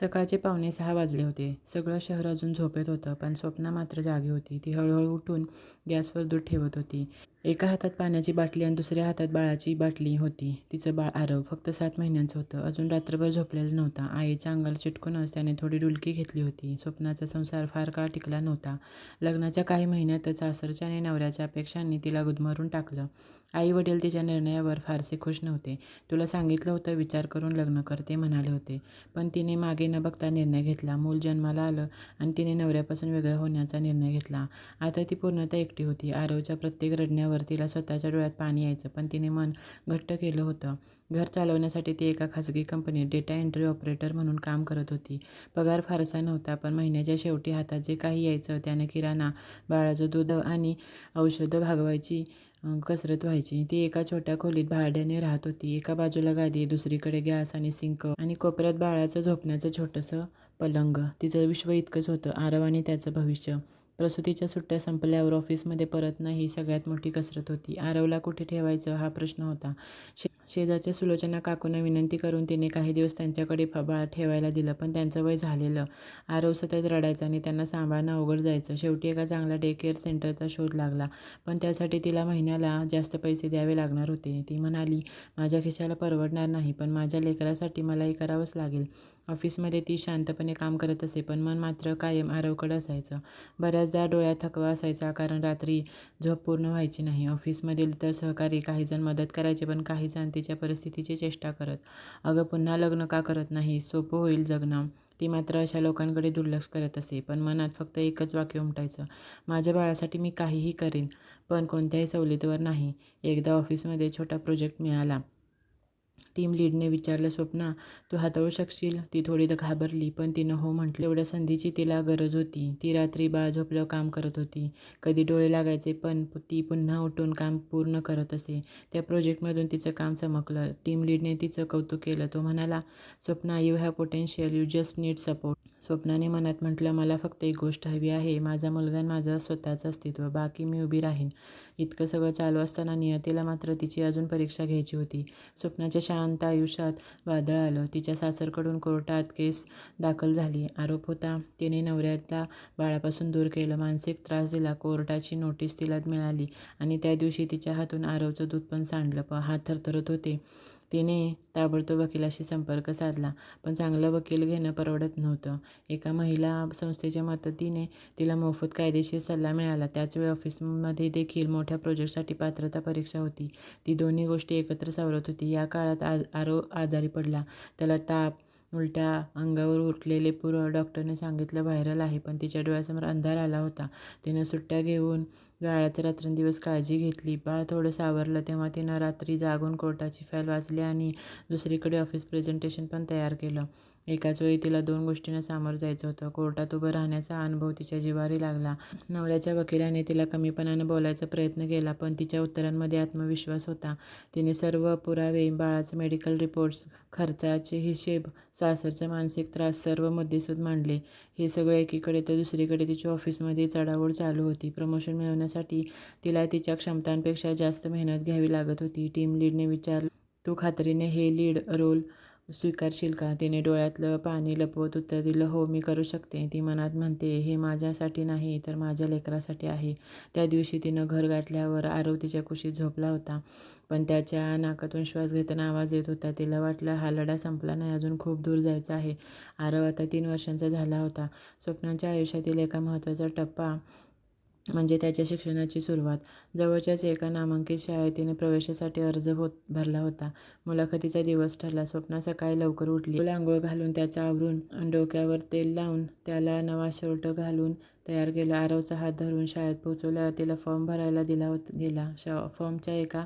सकाळचे पावणे सहा वाजले होते. सगळं शहर अजून झोपेत होतं पण स्वप्ना मात्र जागी होती. ती हळूहळू उठून गॅसवर दूध ठेवत होती. एका हातात पाण्याची बाटली आणि दुसऱ्या हातात बाळाची बाटली होती. तिचं बाळ आरव फक्त सात महिन्यांचं होतं. अजून रात्रभर झोपलेलं नव्हता. आईच्या अंगाला चिटकूनच त्याने थोडी डुलकी घेतली होती. स्वप्नाचा संसार फार काळ टिकला नव्हता. लग्नाच्या काही महिन्यातच सासरच्या आणि नवऱ्याच्या अपेक्षांनी तिला गुदमरून टाकलं. आई वडील तिच्या निर्णयावर फारसे खुश नव्हते. तुला सांगितलं होतं विचार करून लग्न कर ते म्हणाले होते. पण तिने मागे न बघता निर्णय घेतला. मूल जन्माला आलं आणि तिने नवऱ्यापासून वेगळं होण्याचा निर्णय घेतला. आता ती पूर्णतः एकटी होती. आरवच्या प्रत्येक रडण्यावर तिला स्वतःच्या डोळ्यात पाणी यायचं. पण तिने मन घट्ट केलं होतं. घर चालवण्यासाठी ती एका खाजगी कंपनीत डेटा एंट्री ऑपरेटर म्हणून काम करत होती. पगार फारसा नव्हता पण महिन्याच्या शेवटी हातात जे काही यायचं त्याने किराणा बाळाचं दूध आणि औषधं भागवायची कसरत व्हायची. ती एका छोट्या खोलीत भाड्याने राहत होती. एका बाजूला गादी दुसरीकडे गॅस आणि सिंक आणि कोपऱ्यात बाळाचं झोपण्याचं छोटंसं पलंग. तिचं विश्व इतकंच होतं. आरव आणि त्याचं भविष्य. प्रसूतीच्या सुट्ट्या संपल्यावर ऑफिसमध्ये परत ही सगळ्यात मोठी कसरत होती. आरवला कुठे ठेवायचं हा प्रश्न होता. शे शेजारच्या सुलोचना काकूंना विनंती करून तिने काही दिवस त्यांच्याकडे फबाळ ठेवायला दिलं पण त्यांचं वय झालेलं. आरव सतत रडायचं आणि त्यांना सांभाळणं अवघड जायचं. शेवटी एका चांगल्या डे केअर सेंटरचा शोध लागला पण त्यासाठी तिला महिन्याला जास्त पैसे द्यावे लागणार होते. ती म्हणाली माझ्या खिशाला परवडणार नाही पण माझ्या लेकरासाठी मला हे करावंच लागेल. ऑफिसमध्ये ती शांतपणे काम करत असे पण मन मात्र कायम आरवकडं असायचं. बऱ्याचदा डोळ्यात थकवा असायचा कारण रात्री झोप पूर्ण व्हायची नाही. ऑफिसमधील तर सहकारी काहीजण मदत करायचे पण काही जण तिच्या परिस्थितीची चेष्टा करत. अगं पुन्हा लग्न का करत नाही? सोपं होईल जगणं. ती मात्र अशा लोकांकडे दुर्लक्ष करत असे पण मनात फक्त एकच वाक्य उमटायचं. माझ्या बाळासाठी मी काहीही करेन पण कोणत्याही सवलतीवर नाही. एकदा ऑफिसमध्ये छोटा प्रोजेक्ट मिळाला. टीम लीडने विचारलं स्वप्ना तू हाताळू शकशील? ती थोडी घाबरली पण तिनं हो म्हटलं. एवढ्या संधीची तिला गरज होती. ती रात्री बाळ झोपल्यावर काम करत होती. कधी डोळे लागायचे पण ती पुन्हा उठून काम पूर्ण करत असे. त्या प्रोजेक्टमधून तिचं काम चमकलं. टीम लीडने तिचं कौतुक केलं. तो म्हणाला Swapna you have potential you just need support स्वप्नाने मनात म्हटलं मला फक्त एक गोष्ट हवी आहे. माझा मुलगा माझं स्वतःचं अस्तित्व. बाकी मी उभी राहीन. इतकं सगळं चालू असताना नियतीला मात्र तिची अजून परीक्षा घ्यायची होती. स्वप्नाच्या शांत आयुष्यात वादळ आलं. तिच्या सासरकडून कोर्टात केस दाखल झाली. आरोप होता तिने नवऱ्याला बाळापासून दूर केलं. मानसिक त्रास दिला. कोर्टाची नोटीस तिला मिळाली आणि त्या दिवशी तिच्या हातून आरवचं दूध पण सांडलं. प हात थरथरत होते. तिने ताबडतोब वकिलाशी संपर्क साधला पण चांगलं वकील घेणं परवडत नव्हतं. एका महिला संस्थेच्या मदतीने तिला मोफत कायदेशीर सल्ला मिळाला. त्याचवेळी ऑफिसमध्ये देखील मोठ्या प्रोजेक्टसाठी पात्रता परीक्षा होती. ती दोन्ही गोष्टी एकत्र सावरत होती. या काळात आ आरो आजारी पडला. त्याला ताप उलट्या अंगावर उरकलेले पुरं डॉक्टरने सांगितलं व्हायरल आहे. पण तिच्या डोळ्यासमोर अंधार आला होता. तिनं सुट्ट्या घेऊन बाळाचं रात्रंदिवस काळजी घेतली. बाळ थोडं सावरलं तेव्हा तिनं रात्री जागून कोर्टाची फाईल वाचली आणि दुसरीकडे ऑफिस प्रेझेंटेशन पण तयार केलं. एकाच वेळी तिला दोन गोष्टींना सामोरं जायचं होतं. कोर्टात उभं राहण्याचा अनुभव तिच्या जिवारी लागला. नवऱ्याच्या वकिलाने तिला कमीपणानं बोलायचा प्रयत्न केला पण तिच्या उत्तरांमध्ये आत्मविश्वास होता. तिने सर्व पुरावे बाळाचे मेडिकल रिपोर्ट्स खर्चाचे हिशेब सासरचे मानसिक त्रास सर्व मुद्देसूद मांडले. हे सगळं एकीकडे तर दुसरीकडे तिच्या ऑफिसमध्ये चढाओढ चालू होती. प्रमोशन मिळवण्यासाठी तिला तिच्या क्षमतांपेक्षा जास्त मेहनत घ्यावी लागत होती. टीम लीडने विचार तू खात्रीने हे लीड रोल स्वीकारशील का? तिने डोळ्यातलं पाणी लपवत उत्तर दिलं हो मी करू शकते. ती मनात म्हणते हे माझ्यासाठी नाही तर माझ्या लेकरासाठी आहे. त्या दिवशी तिनं घर गाठल्यावर आरव तिच्या कुशीत झोपला होता पण त्याच्या नाकातून श्वास घेताना आवाज येत होता. तिला वाटलं हा लढा संपला नाही अजून खूप दूर जायचं आहे. आरव आता तीन वर्षांचा झाला होता. स्वप्नांच्या आयुष्यातील एका महत्त्वाचा टप्पा म्हणजे त्याच्या शिक्षणाची सुरुवात. जवळच्याच एका नामांकित शाळेत तिने प्रवेशासाठी अर्ज होत भरला होता. मुलाखतीचा दिवस ठरला. स्वप्ना सकाळी लवकर उठली. आंघोळ घालून त्याचा आवरून डोक्यावर तेल लावून त्याला नवा शर्ट घालून तयार केलं. आरवचा हात धरून शाळेत पोहोचवल्यावर तिला फॉर्म भरायला दिला होता गेला. शा फॉर्मच्या एका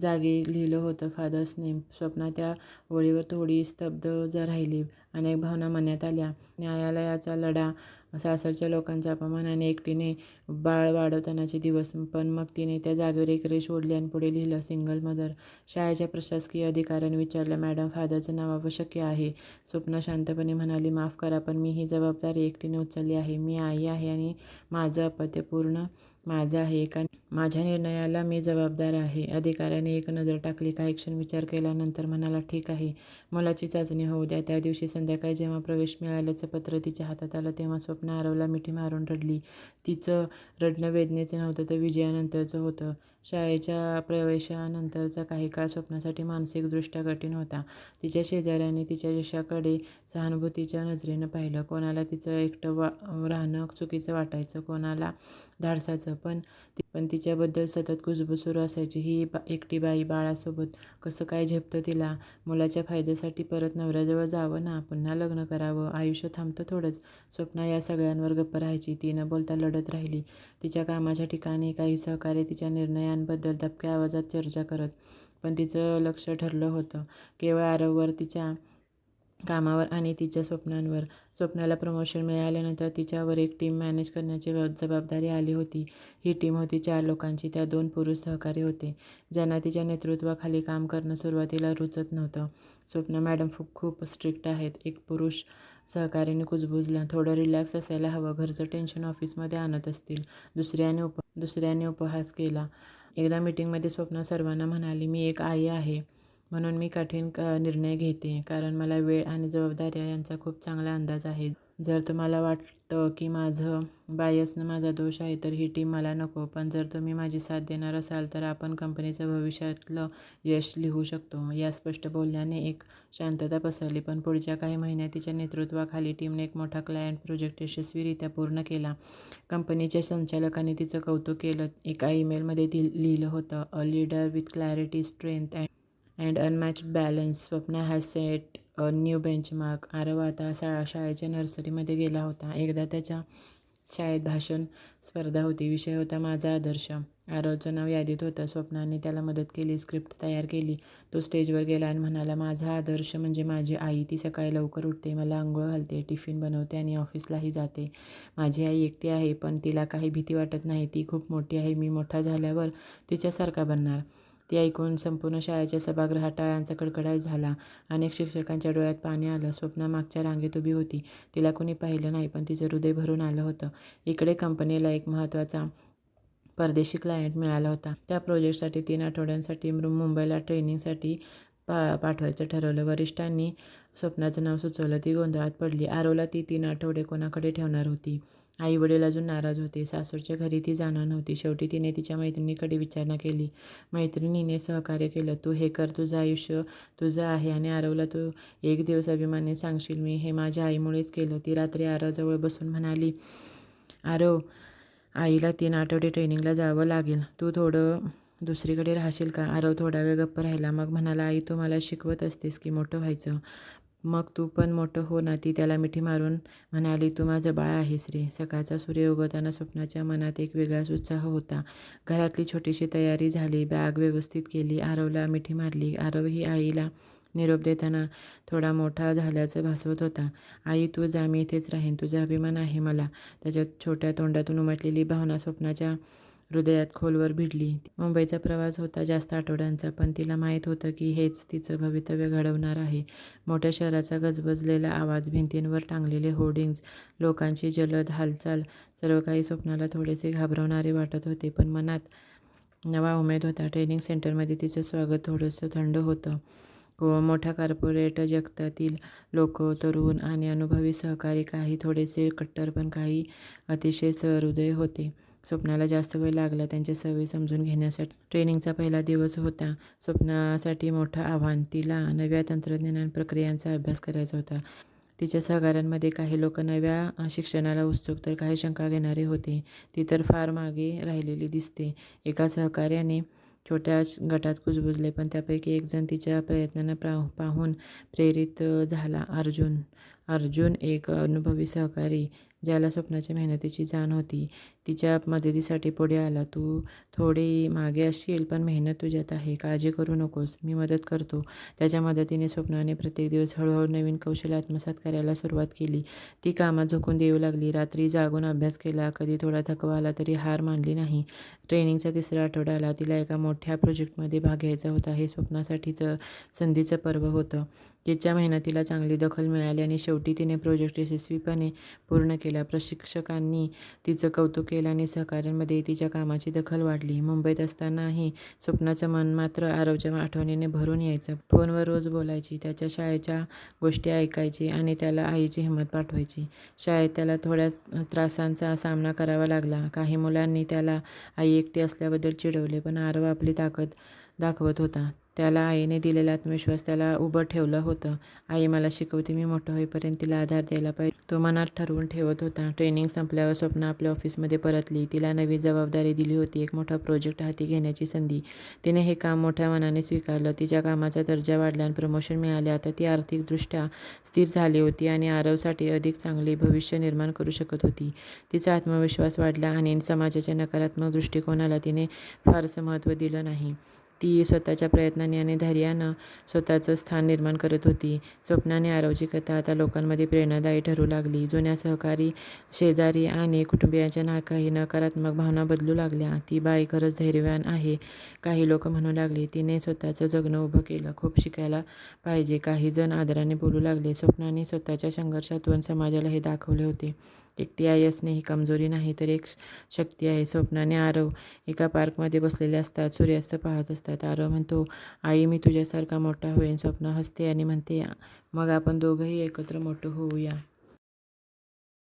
जागी लिहिलं होतं फादर्स नेम. स्वप्ना त्या ओळीवर थोडी स्तब्ध राहिली. अनेक भावना मनात आल्या. न्यायालयाचा लढा सासरच्या लोकांच्या अपमानाने एकटीने बाळ वाढवतानाचे दिवस पण मग तिने त्या जागेवर एक रेष ओढली आणि पुढे लिहिलं सिंगल मदर. शाळेच्या प्रशासकीय अधिकाऱ्याने विचारलं मॅडम फादरचं नाव आवश्यक आहे. स्वप्ना शांतपणे म्हणाली माफ करा पण मी ही जबाबदारी एकटीने उचलली आहे. मी आई आहे आणि माझं अपत्य पूर्ण माझं आहे. एका माझ्या निर्णयाला मी जबाबदार आहे. अधिकाऱ्याने एक नजर टाकली. काही क्षण विचार केल्यानंतर म्हणाला ठीक आहे. मुलाची चाचणी होऊ द्या. त्या दिवशी संध्याकाळी जेव्हा प्रवेश मिळाल्याचं पत्र तिच्या हातात आलं तेव्हा स्वप्न आरवला मिठी मारून रडली. तिचं रडणं वेदनेचं नव्हतं तर विजयानंतरचं होतं. शाळेच्या प्रवेशानंतरचा काही काळ स्वप्नासाठी मानसिकदृष्ट्या कठीण होता. तिच्या शेजाऱ्याने तिच्या यशाकडे सहानुभूतीच्या नजरेनं पाहिलं. कोणाला तिचं एकटं वा राहणं चुकीचं वाटायचं कोणाला धाडसाचं. पण ती पण तिच्याबद्दल सतत कुजबूज सुरू असायची. ही बा एकटी बाई बाळासोबत कसं काय झेपतं तिला? मुलाच्या फायद्यासाठी परत नवऱ्याजवळ जावं ना? पुन्हा लग्न करावं? आयुष्य थांबतं थोडंच. स्वप्ना या सगळ्यांवर गप्प राहायची. ती न बोलता लढत राहिली. तिच्या कामाच्या ठिकाणी काही सहकार्य तिच्या निर्णयांबद्दल दबक्या आवाजात चर्चा करत पण तिचं लक्ष ठरलं होतं. केवळ आरववर तिच्या कामावर आणि तिच्या स्वप्नांवर. स्वप्नाला प्रमोशन मिळाल्यानंतर तिच्यावर एक टीम मॅनेज करण्याची जबाबदारी आली होती. ही टीम होती चार लोकांची. त्या दोन पुरुष सहकारी होते ज्यांना तिच्या नेतृत्वाखाली काम करणं सुरुवातीला रुचत नव्हतं. स्वप्न मॅडम खूप खूप स्ट्रिक्ट आहेत. एक पुरुष सहकारीने कुजबुजला थोडं रिलॅक्स असायला हवं. घरचं टेन्शन ऑफिसमध्ये आणत असतील. दुसऱ्याने उप दुसऱ्याने उपहास केला. एकदा मीटिंगमध्ये स्वप्न सर्वांना म्हणाली मी एक आई आहे. म्हणून मी कठीण क निर्णय घेते. कारण मला वेळ आणि जबाबदाऱ्या यांचा खूप चांगला अंदाज आहे. जर तुम्हाला वाटतं की माझं बायसनं माझा दोष आहे तर ही टीम मला नको. पण जर तुम्ही माझी साथ देणार असाल तर आपण कंपनीचं भविष्यातलं यश लिहू शकतो. या स्पष्ट बोलण्याने एक शांतता पसरली. पण पुढच्या काही महिन्यात तिच्या नेतृत्वाखाली टीमने एक मोठा क्लायंट प्रोजेक्ट यशस्वीरित्या पूर्ण केला. कंपनीच्या संचालकांनी तिचं कौतुक केलं. एका ईमेलमध्ये ती लिहिलं होतं a leader with clarity strength and and unmatched balance Swapna has set new benchmark Aarav आता शाळा शाळेच्या नर्सरीमध्ये गेला होता. एकदा त्याच्या शाळेत भाषण स्पर्धा होती. विषय होता माझा आदर्श. आरवचं नाव यादीत होतं. स्वप्नाने त्याला मदत केली स्क्रिप्ट तयार केली. तो स्टेजवर गेला आणि म्हणाला माझा आदर्श म्हणजे माझी आई. ती सकाळी लवकर उठते मला आंघोळ घालते टिफिन बनवते आणि ऑफिसलाही जाते. माझी आई एकटी आहे पण तिला काही भीती वाटत नाही. ती खूप मोठी आहे. मी मोठा झाल्यावर तिच्यासारखा बनणार. ते ऐकून संपूर्ण शाळेच्या सभागृहात टाळ्यांचा कडकडाट झाला. अनेक शिक्षकांच्या डोळ्यात पाणी आलं. स्वप्ना मागच्या रांगेत उभी होती. तिला कुणी पाहिलं नाही पण तिचं हृदय भरून आलं होतं. इकडे कंपनीला एक महत्त्वाचा परदेशी क्लायंट मिळाला होता. त्या प्रोजेक्टसाठी तीन आठवड्यांसाठी मुंबईला ट्रेनिंगसाठी पा पाठवायचं ठरवलं. वरिष्ठांनी स्वप्नाचं नाव सुचवलं. ती गोंधळात पडली. आरोला ती तीन आठवडे कोणाकडे ठेवणार होती? आई वडील अजून नाराज होते. सासूरच्या घरी ती जाणार नव्हती. शेवटी तिने तिच्या मैत्रिणीकडे विचारणा केली. मैत्रिणीने सहकार्य केलं. तू हे कर. तुझं आयुष्य तुझं आहे आणि आरवला तू एक दिवस अभिमाने सांगशील. मी हे माझ्या आईमुळेच केलं. ती रात्री आरवजवळ बसून म्हणाली आरव आईला तीन आठवडे ट्रेनिंगला जावं लागेल. तू थोडं दुसरीकडे राहशील का? आरव थोडा वेळ गप्प राहिला. मग म्हणाला आई तू मला शिकवत असतेस की मोठं व्हायचं. मग तू पण मोठं हो ना ती त्याला मिठी मारून म्हणाली तू माझं बाळ आहेस रे. सकाळचा सूर्य उगवताना स्वप्नाच्या मनात एक वेगळाच उत्साह होता. घरातली छोटीशी तयारी झाली बॅग व्यवस्थित केली आरवला मिठी मारली. आरव ही आईला निरोप देताना थोडा मोठा झाल्याचं भासवत होता. आई तू जा मी इथेच राहीन तुझा अभिमान आहे मला. त्याच्या छोट्या तोंडातून उमटलेली भावना स्वप्नाच्या हृदयात खोलवर भिडली. मुंबईचा प्रवास होता जास्त आठवड्यांचा पण तिला माहीत होतं की हेच तिचं भवितव्य घडवणार आहे. मोठ्या शहराचा गजबजलेला आवाज भिंतींवर टांगलेले होर्डिंग्ज लोकांची जलद हालचाल सर्व काही स्वप्नाला थोडेसे घाबरवणारे वाटत होते पण मनात नवा उमेद होता. ट्रेनिंग सेंटरमध्ये तिचं स्वागत थोडंसं थंड होतं. हो, मोठ्या कॉर्पोरेट जगतातील लोक तरुण आणि अनुभवी सहकारी काही थोडेसे कट्टर पण काही अतिशय सहृदय होते. स्वप्नाला जास्त वेळ लागला त्यांच्या सवयी समजून घेण्यासाठी. ट्रेनिंगचा पहिला दिवस होता. स्वप्नासाठी मोठं आव्हान. तिला नव्या तंत्रज्ञान प्रक्रियांचा अभ्यास करायचा होता. तिच्या सहकाऱ्यांमध्ये काही लोक नव्या शिक्षणाला उत्सुक तर काही शंका घेणारे होते. ती तर फार मागे राहिलेली दिसते. एका सहकार्याने छोट्या गटात कुजबुजले पण त्यापैकी एक जण तिच्या प्रयत्नांना प्रा पाहून प्रेरित झाला अर्जुन. अर्जुन एक अनुभवी सहकारी ज्याला स्वप्नाच्या मेहनतीची जाण होती. तिच्या मदतीसाठी पुढे आला. तू थोडी मागे असशील पण मेहनत तुझ्यात आहे. काळजी करू नकोस. मी मदत करतो. त्याच्या मदतीने स्वप्नाने प्रत्येक दिवस हळूहळू नवीन कौशल्य आत्मसात करायला सुरुवात केली. ती कामात झोकून देऊ लागली. रात्री जागून अभ्यास केला. कधी थोडा थकवा आला तरी हार मानली नाही. ट्रेनिंगचा तिसरा आठवडा आला. तिला एका मोठ्या प्रोजेक्टमध्ये भाग घ्यायचा होता. हे स्वप्नासाठीचं संधीचं पर्व होतं. तिच्या मेहनतीला चांगली दखल मिळाली आणि शेवटी तिने प्रोजेक्ट यशस्वीपणे पूर्ण केला. प्रशिक्षकांनी तिचं कौतुक केलं आणि सहकाऱ्यांमध्ये तिच्या कामाची दखल वाढली. मुंबईत असतानाही स्वप्नाचं मन मात्र आरवच्या आठवणीने भरून यायचं. फोनवर रोज बोलायची त्याच्या शाळेच्या गोष्टी ऐकायची आणि त्याला आईची हिंमत पाठवायची. शाळेत त्याला थोड्या त्रासांचा सामना करावा लागला. काही मुलांनी त्याला आई एकटी असल्याबद्दल चिडवले पण आरव आपली ताकद दाखवत होता. त्याला आईने दिलेला आत्मविश्वास त्याला उभं ठेवलं होतं. आई मला शिकवते मी मोठं होईपर्यंत तिला आधार द्यायला पाहिजे. तो मनात ठरवून ठेवत होता. ट्रेनिंग संपल्यावर स्वप्न आपल्या ऑफिसमध्ये परतली. तिला नवी जबाबदारी दिली होती. एक मोठा प्रोजेक्ट हाती घेण्याची संधी. तिने हे काम मोठ्या मनाने स्वीकारलं. तिच्या कामाचा दर्जा वाढला आणि प्रमोशन मिळाले. आता ती आर्थिकदृष्ट्या स्थिर झाली होती आणि आरवसाठी अधिक चांगले भविष्य निर्माण करू शकत होती. तिचा आत्मविश्वास वाढला आणि समाजाच्या नकारात्मक दृष्टिकोनाला तिने फारसं महत्त्व दिलं नाही. ती स्वतःच्या प्रयत्नांनी आणि धैर्यानं स्वतःचं स्थान निर्माण करत होती. स्वप्नाने आरवची कथा आता लोकांमध्ये प्रेरणादायी ठरू लागली. जुन्या सहकारी शेजारी आणि कुटुंबियांच्या ना काही नकारात्मक भावना बदलू लागल्या. ती बाई खरंच धैर्यवान आहे. काही लोक म्हणू लागले तिने स्वतःचं जगणं उभं केलं. खूप शिकायला पाहिजे. काही जण आदराने बोलू लागले. स्वप्नाने स्वतःच्या संघर्षातून समाजाला हे दाखवले होते. एकटी आई असणे ही कमजोरी नाही तर एक शक्ती आहे. स्वप्नाने आरव एका पार्कमध्ये बसलेले असतात. सूर्यास्त पाहत असतात. असतात. आरव म्हणतो आई मी तुझ्यासारखा मोठा होईन स्वप्न हसते आणि म्हणते मग आपण दोघंही एकत्र मोठं होऊया.